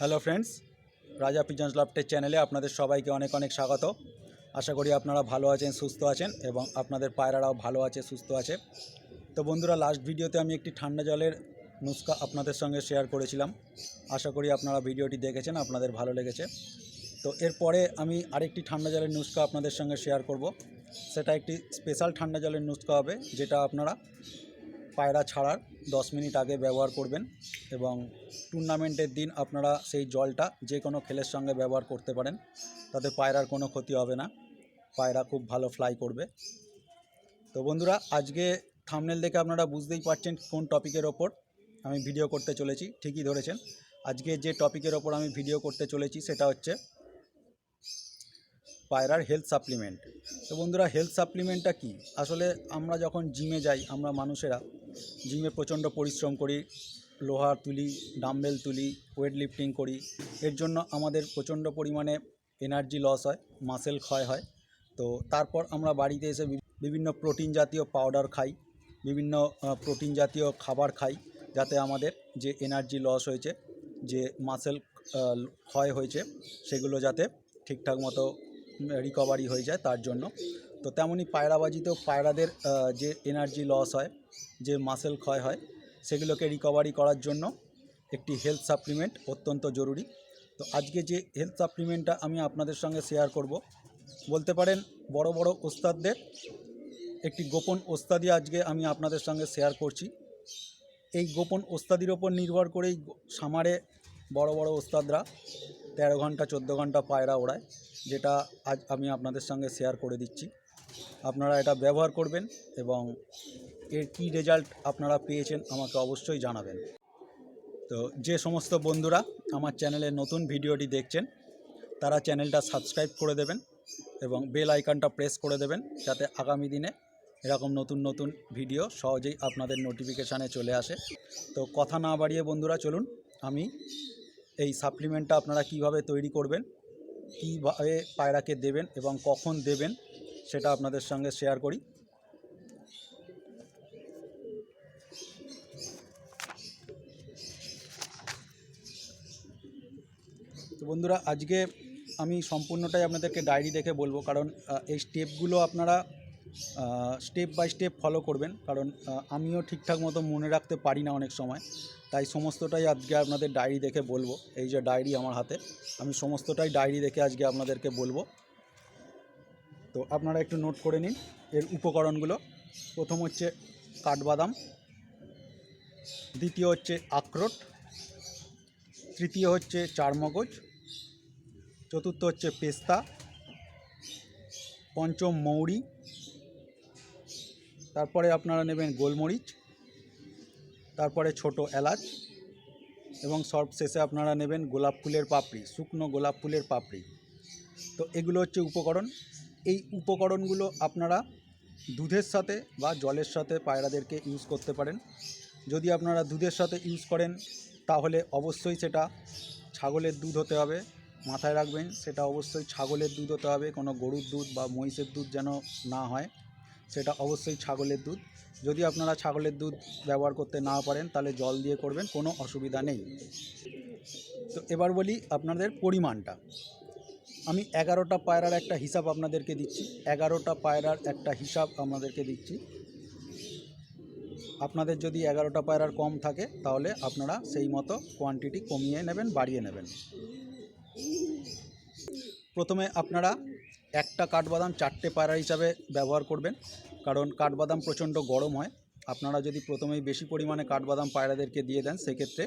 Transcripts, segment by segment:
Hello friends Raja pigeons লফটের চ্যানেলে আপনাদের সবাইকে অনেক অনেক স্বাগত। আশা করি আপনারা ভালো আছেন, সুস্থ আছেন এবং আপনাদের পায়রারাও ভালো আছে, সুস্থ আছে। তো বন্ধুরা লাস্ট ভিডিওতে আমি একটি ঠান্ডা জলের নুস্কা আপনাদের সঙ্গে শেয়ার করেছিলাম। আশা করি আপনারা ভিডিওটি দেখেছেন, আপনাদের ভালো লেগেছে। তো এরপরে আমি আরেকটি ঠান্ডা জলের নুস্কা আপনাদের সঙ্গে শেয়ার করব। সেটা একটি স্পেশাল ঠান্ডা জলের নুস্কা হবে, যেটা আপনারা পায়রা ছাড়ার দশ মিনিট আগে ব্যবহার করবেন এবং টুর্নামেন্টের দিন আপনারা সেই জলটা যে কোনো খেলের সঙ্গে ব্যবহার করতে পারেন। তাতে পায়রার কোনো ক্ষতি হবে না। পায়রা খুব ভালো ফ্লাই করবে। তো বন্ধুরা, আজকে থামনেল দেখে আপনারা বুঝতেই পারছেন কোন টপিকের ওপর আমি ভিডিও করতে চলেছি। ঠিকই ধরেছেন। আজকে যে টপিকের ওপর আমি ভিডিও করতে চলেছি সেটা হচ্ছে পায়রার হেলথ সাপ্লিমেন্ট তো বন্ধুরা হেলথ সাপ্লিমেন্টটা কি? আসলে আমরা যখন জিমে যাই, আমরা মানুষেরা জিমে প্রচণ্ড পরিশ্রম করি, লোহার তুলি, ডাম্বেল তুলি ওয়েট লিফটিং করি। এর জন্য আমাদের প্রচণ্ড পরিমাণে এনার্জি লস হয় মাসেল ক্ষয় হয়। তো তারপর আমরা বাড়িতে এসে বিভিন্ন প্রোটিন জাতীয় পাউডার খাই, বিভিন্ন প্রোটিন জাতীয় খাবার খাই, যাতে আমাদের যে এনার্জি লস হয়েছে, যে মাসেল ক্ষয় হয়েছে, সেগুলো যাতে ঠিকঠাক মতো রিকভারি হয়ে যায় তার জন্য। তো তেমনই পায়রাবাজিতেও পায়রাদের যে এনার্জি লস হয়, যে মাসেল ক্ষয় হয়, সেগুলোকে রিকভারি করার জন্য একটি হেলথ সাপ্লিমেন্ট অত্যন্ত জরুরি। তো আজকে যে হেলথ সাপ্লিমেন্টটা আমি আপনাদের সঙ্গে শেয়ার করব, বলতে পারেন বড় বড় ওস্তাদদের, একটি গোপন ওস্তাদি আজকে আমি আপনাদের সঙ্গে শেয়ার করছি। এই গোপন ওস্তাদির ওপর নির্ভর করেই সামারে বড় বড় ওস্তাদরা তেরো ঘণ্টা চোদ্দ ঘণ্টা পায়রা ওড়ায়, যেটা আজ আমি আপনাদের সঙ্গে শেয়ার করে দিচ্ছি। আপনারা এটা ব্যবহার করবেন এবং এর কী রেজাল্ট আপনারা পেয়েছেন আমাকে অবশ্যই জানাবেন। তো যে সমস্ত বন্ধুরা আমার চ্যানেলের নতুন ভিডিওটি দেখছেন, তারা চ্যানেলটা সাবস্ক্রাইব করে দেবেন এবং বেল আইকনটা প্রেস করে দেবেন যাতে আগামী দিনে এরকম নতুন নতুন ভিডিও সহজেই আপনাদের নোটিফিকেশানে চলে আসে। তো কথা না বাড়িয়ে বন্ধুরা চলুন, আমি এই সাপ্লিমেন্টটা আপনারা কীভাবে তৈরি করবেন, কীভাবে পায়রাকে দেবেন এবং কখন দেবেন সেটা আপনাদের সঙ্গে শেয়ার করি। তো বন্ধুরা, আজকে আমি সম্পূর্ণটাই আপনাদেরকে ডায়েরি দেখে বলব, কারণ এই স্টেপগুলো আপনারা স্টেপ বাই স্টেপ ফলো করবেন। কারণ আমিও ঠিকঠাক মতো মনে রাখতে পারি না অনেক সময়, তাই সমস্তটাই আজকে আপনাদের ডায়েরি দেখে বলব। এই যে ডায়েরি আমার হাতে, আমি সমস্তটাই ডায়েরি দেখে আজকে আপনাদেরকে বলব। তো আপনারা একটু নোট করে নিন এর উপকরণগুলো। প্রথম হচ্ছে কাঠবাদাম, দ্বিতীয় হচ্ছে আখরোট, তৃতীয় হচ্ছে চারমগজ, চতুর্থ হচ্ছে পেস্তা, পঞ্চম মৌরি, তারপরে আপনারা নেবেন গোলমরিচ, তারপরে ছোট এলাচ এবং সর্বশেষে আপনারা নেবেন গোলাপ ফুলের পাপড়ি, শুকনো গোলাপ ফুলের পাপড়ি। তো এগুলো হচ্ছে উপকরণ। এই উপকরণগুলো আপনারা দুধের সাথে বা জলের সাথে পায়রাদেরকে ইউজ করতে পারেন। যদি আপনারা দুধের সাথে ইউজ করেন, তাহলে অবশ্যই সেটা ছাগলের দুধ হতে হবে। মাথায় রাখবেন, সেটা অবশ্যই ছাগলের দুধ হতে হবে। কোনো গরুর দুধ বা মহিষের দুধ যেন না হয়, সেটা অবশ্যই ছাগলের দুধ। যদি আপনারা ছাগলের দুধ ব্যবহার করতে না পারেন, তাহলে জল দিয়ে করবেন, কোনো অসুবিধা নেই। তো এবার বলি আপনাদের পরিমাণটা। আমি এগারোটা পায়রার একটা হিসাব আপনাদেরকে দিচ্ছি। এগারোটা পায়রার একটা হিসাব আপনাদেরকে দিচ্ছি। আপনাদের যদি এগারোটা পায়রার কম থাকে, তাহলে আপনারা সেই মতো কোয়ান্টিটি কমিয়ে নেবেন, বাড়িয়ে নেবেন। প্রথমে আপনারা একটা কাঠবাদাম চারটে পায়রা হিসাবে ব্যবহার করবেন। কারণ কাঠবাদাম প্রচণ্ড গরম হয়। আপনারা যদি প্রথমেই বেশি পরিমাণে কাঠবাদাম পায়রাদেরকে দিয়ে দেন, সেক্ষেত্রে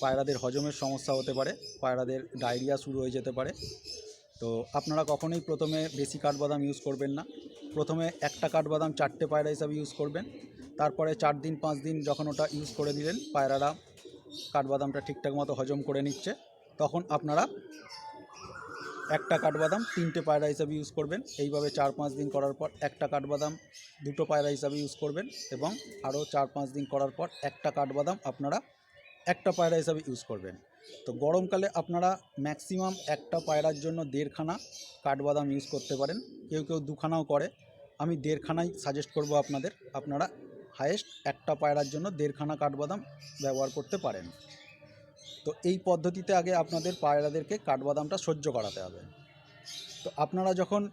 পায়রাদের হজমের সমস্যা হতে পারে, পায়রাদের ডায়রিয়া শুরু হয়ে যেতে পারে। তো আপনারা কখনোই প্রথমে বেশি কাঠবাদাম ইউজ করবেন না। প্রথমে একটা কাঠবাদাম চারটে পায়রা হিসাবে ইউজ করবেন। তারপরে চার দিন, পাঁচ দিন যখন ওটা ইউজ করে দিলেন, পায়রারা কাঠবাদামটা ঠিকঠাক মতো হজম করে নিচ্ছে, তখন আপনারা একটা কাঠবাদাম তিনটে পায়রা হিসাবে ইউজ করবেন। এইভাবে চার, পাঁচ দিন করার পর একটা কাঠবাদাম দুটো পায়রা হিসাবে ইউজ করবেন এবং আরও চার, পাঁচ দিন করার পর একটা কাঠবাদাম আপনারা একটা পায়রা হিসাবে ইউজ করবেন। তো গরমকালে আপনারা ম্যাক্সিমাম একটা পায়রার জন্য দেড়খানা কাঠবাদাম ইউজ করতে পারেন। কেউ কেউ দুখানাও করে। আমি দেড়খানাই সাজেস্ট করব আপনাদের। আপনারা হায়েস্ট একটা পায়রার জন্য দেড়খানা কাঠবাদাম ব্যবহার করতে পারেন। তো এই পদ্ধতিতে আগে আপনাদের পায়রাদেরকে কাঠবাদামটা সহ্য করাতে হবে। তো আপনারা যখন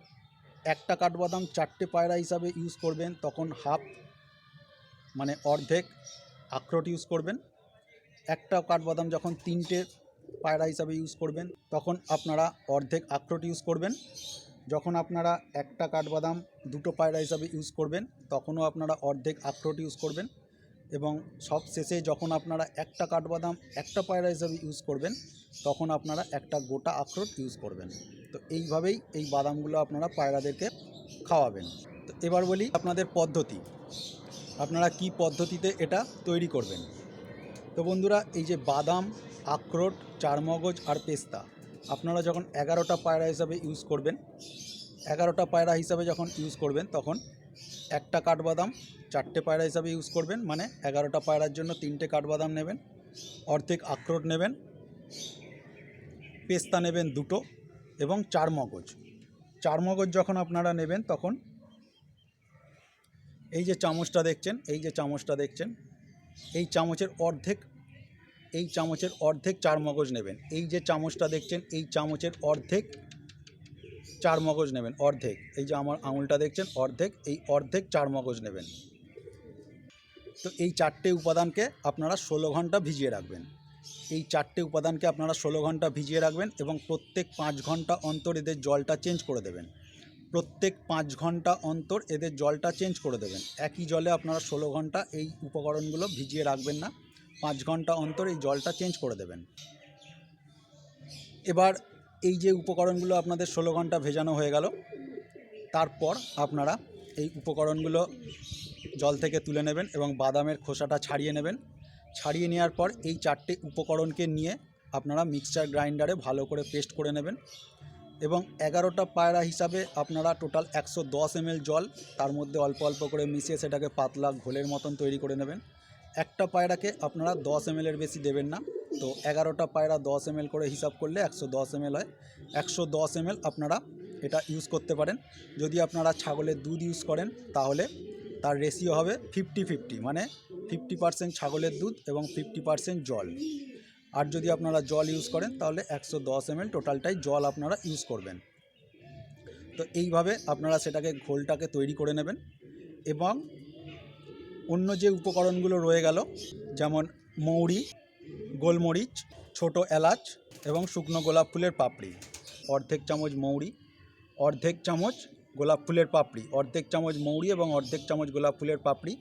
একটা কাঠবাদাম চারটে পায়রা হিসাবে ইউজ করবেন, তখন হাফ মানে অর্ধেক আখরোট ইউজ করবেন। একটা কাঠবাদাম যখন তিনটে পায়রা হিসাবে ইউজ করবেন, তখন আপনারা অর্ধেক আখরোট ইউজ করবেন। যখন আপনারা একটা কাঠবাদাম দুটো পায়রা হিসাবে ইউজ করবেন, তখনও আপনারা অর্ধেক আখরোট ইউজ করবেন এবং সব শেষে যখন আপনারা একটা কাঠবাদাম একটা পায়রা হিসাবে ইউজ করবেন, তখন আপনারা একটা গোটা আখরোট ইউজ করবেন। তো এইভাবেই এই বাদামগুলো আপনারা পায়রাদেরকে খাওয়াবেন। তো এবার বলি আপনাদের পদ্ধতি। আপনারা কি পদ্ধতিতে এটা তৈরি করবেন? তো বন্ধুরা, এই যে বাদাম, আখরোট, চারমগজ আর পেস্তা, আপনারা যখন এগারোটা পায়রা হিসাবে ইউজ করবেন, এগারোটা পায়রা হিসাবে যখন ইউজ করবেন, তখন একটা কাঠবাদাম চারটে পায়রা হিসাবে ইউজ করবেন মানে এগারোটা পায়রার জন্য তিনটে কাঠবাদাম নেবেন, অর্ধেক আখরোট নেবেন, পেস্তা নেবেন দুটো এবং চার মগজ চার মগজ যখন আপনারা নেবেন, তখন এই যে চামচটা দেখছেন, এই যে চামচটা দেখছেন, এই চামচের অর্ধেক এই চামচের অর্ধেক চার মগজ নেবেন। এই যে চামচটা দেখছেন, এই চামচের অর্ধেক চার মগজ নেবেন, অর্ধেক। এই যে আমার আঙুলটা দেখছেন, অর্ধেক। এই অর্ধেক চার মগজ নেবেন। তো এই চারটে উপাদানকে আপনারা ষোলো ঘণ্টা ভিজিয়ে রাখবেন। এই চারটে উপাদানকে আপনারা ষোলো ঘণ্টা ভিজিয়ে রাখবেন এবং প্রত্যেক পাঁচ ঘণ্টা অন্তর এদের জলটা চেঞ্জ করে দেবেন। প্রত্যেক পাঁচ ঘণ্টা অন্তর এদের জলটা চেঞ্জ করে দেবেন। একই জলে আপনারা ষোলো ঘণ্টা এই উপকরণগুলো ভিজিয়ে রাখবেন না। পাঁচ ঘণ্টা অন্তর এই জলটা চেঞ্জ করে দেবেন। এবার এই যে উপকরণগুলো আপনাদের ষোলো ঘণ্টা ভেজানো হয়ে গেল, তারপর আপনারা এই উপকরণগুলো জল থেকে তুলে নেবেন এবং বাদামের খোসাটা ছাড়িয়ে নেবেন। ছাড়িয়ে নেওয়ার পর এই চারটে উপকরণকে নিয়ে আপনারা মিক্সচার গ্রাইন্ডারে ভালো করে পেস্ট করে নেবেন এবং এগারোটা পায়রা হিসাবে আপনারা টোটাল একশো দশ জল তার মধ্যে অল্প অল্প করে মিশিয়ে সেটাকে পাতলা ঘোলের মতন তৈরি করে নেবেন। একটা পায়রাকে আপনারা দশ এমএলের বেশি দেবেন না। তো এগারোটা পায়রা দশ এমএল করে হিসাব করলে একশো দশ এমএল হয়। একশো দশ এমএল আপনারা এটা ইউজ করতে পারেন। যদি আপনারা ছাগলের দুধ ইউজ করেন, তাহলে তার রেশিও হবে ফিফটি ফিফটি মানে ফিফটি পার্সেন্ট ছাগলের দুধ এবং ফিফটি পার্সেন্ট জল। আর যদি আপনারা জল ইউজ করেন, তাহলে একশো দশ এমএল টোটালটাই জল আপনারা ইউজ করবেন। তো এইভাবে আপনারা সেটাকে ঘোলটাকে তৈরি করে নেবেন এবং অন্য যে উপকরণগুলো রয়ে গেল, যেমন মৌরি, গোলমরিচ, ছোট এলাচ এবং শুকনো গোলাপ ফুলের পাপড়ি। অর্ধেক চামচ মৌরি, অর্ধেক চামচ গোলাপ ফুলের পাপড়ি, অর্ধেক চামচ মৌরি এবং অর্ধেক চামচ গোলাপ ফুলের পাপড়ি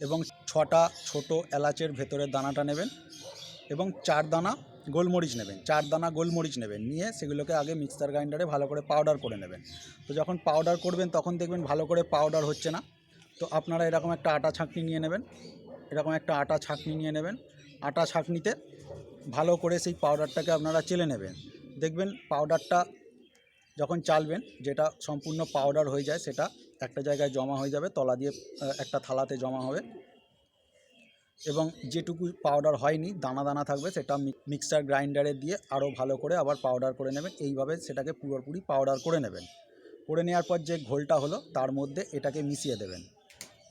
এবং ছটা ছোট এলাচের ভেতরের দানাটা নেবেন এবং চার দানা গোলমরিচ নেবেন, চার দানা গোলমরিচ নেবেন, নিয়ে সেগুলোকে আগে মিক্সার গ্রাইন্ডারে ভালো করে পাউডার করে নেবেন। তো যখন পাউডার করবেন, তখন দেখবেন ভালো করে পাউডার হচ্ছে না। তো আপনারা এরকম একটা আটা ছাঁকনি নিয়ে নেবেন। এরকম একটা আটা ছাঁকনি নিয়ে নেবেন। আটা ছাঁকনিতে ভালো করে সেই পাউডারটাকে আপনারা চেলে নেবেন। দেখবেন পাউডারটা যখন চালবেন, যেটা সম্পূর্ণ পাউডার হয়ে যায়, সেটা একটা জায়গায় জমা হয়ে যাবে, তলা দিয়ে একটা থালাতে জমা হবে। এবং যেটুকু পাউডার হয়নি, দানা দানা থাকবে, সেটা মিক্সার গ্রাইন্ডারে দিয়ে আরও ভালো করে আবার পাউডার করে নেবেন। এইভাবে সেটাকে পুরোপুরি পাউডার করে নেবেন। করে নেওয়ার পর যে ঘোলটা হলো, তার মধ্যে এটাকে মিশিয়ে দেবেন।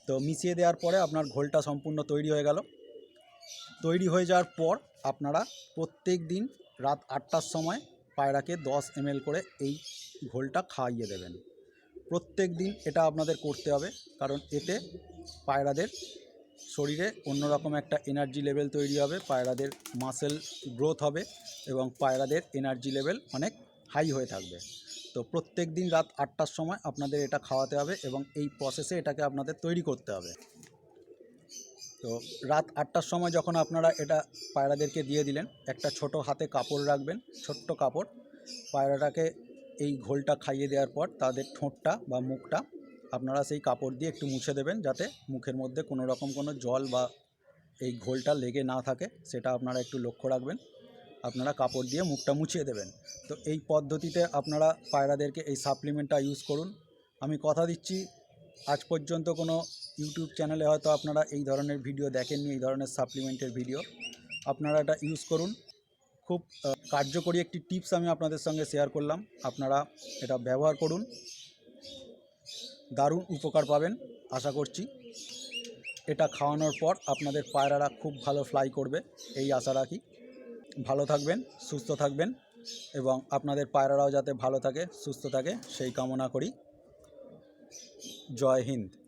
তো মিশিয়ে দেওয়ার পরে আপনার ঘোলটা সম্পূর্ণ তৈরি হয়ে গেল। তৈরি হয়ে যাওয়ার পর আপনারা প্রত্যেক দিন রাত আটটার সময় পায়রাকে দশ এমএল করে এই ঘোলটা খাইয়ে দেবেন। প্রত্যেক দিন এটা আপনাদের করতে হবে, কারণ এতে পায়রাদের শরীরে অন্যরকম একটা এনার্জি লেভেল তৈরি হবে, পায়রাদের মাসেল গ্রোথ হবে এবং পায়রাদের এনার্জি লেভেল অনেক হাই হয়ে থাকবে। তো প্রত্যেক দিন রাত আটটার সময় আপনাদের এটা খাওয়াতে হবে এবং এই প্রসেসে এটাকে আপনাদের তৈরি করতে হবে। তো রাত আটটার সময় যখন আপনারা এটা পায়রাদেরকে দিয়ে দিলেন, একটা ছোট হাতে কাপড় রাখবেন, ছোট্ট কাপড়, পায়রাটাকে এই ঘোলটা খাইয়ে দেওয়ার পর তাদের ঠোঁটটা বা মুখটা আপনারা সেই কাপড় দিয়ে একটু মুছে দেবেন যাতে মুখের মধ্যে কোনো রকম কোনো জল বা এই ঘোলটা লেগে না থাকে, সেটা আপনারা একটু লক্ষ্য রাখবেন। আপনারা কাপড় দিয়ে মুখটা মুছিয়ে দেবেন। তো এই পদ্ধতিতে আপনারা পায়রাদেরকে এই সাপ্লিমেন্টটা ইউজ করুন। আমি কথা দিচ্ছি, আজ পর্যন্ত কোনো ইউটিউব চ্যানেলে হয়তো আপনারা এই ধরনের ভিডিও দেখেননি, এই ধরনের সাপ্লিমেন্টের ভিডিও আপনারা এটা ইউজ করুন। খুব কার্যকরী একটি টিপস আমি আপনাদের সঙ্গে শেয়ার করলাম। আপনারা এটা ব্যবহার করুন। দারুণ উপকার পাবেন, আশা করছি। এটা খাওয়ানোর পর আপনাদের পায়রারা খুব ভালো ফ্লাই করবে, এই আশা রাখি। ভালো থাকবেন, সুস্থ থাকবেন এবং আপনাদের পায়রারাও যাতে ভালো থাকে, সুস্থ থাকে, সেই কামনা করি। জয় হিন্দ।